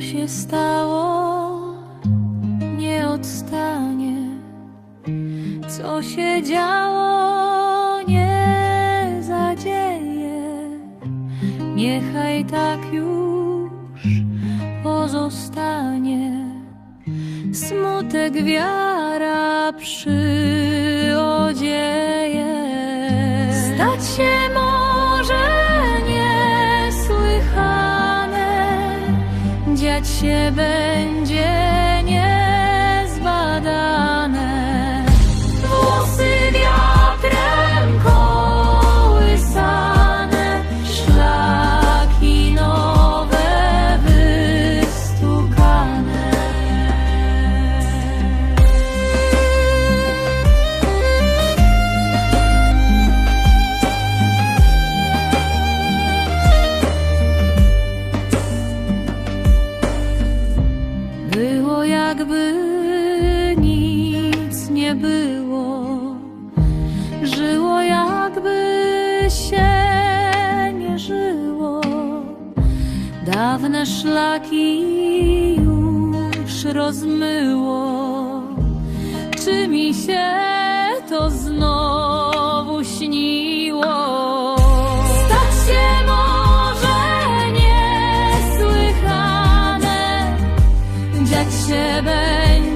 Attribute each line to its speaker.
Speaker 1: się stało, nie odstanie. Co się działo, nie zadzieje. Niechaj tak już pozostanie. Smutek wiara przyodzieje. Się będzie jakby nic nie było, żyło jakby się nie żyło. Dawne szlaki już rozmyło. Czy mi się to znowu niesłychane, dziać się będzie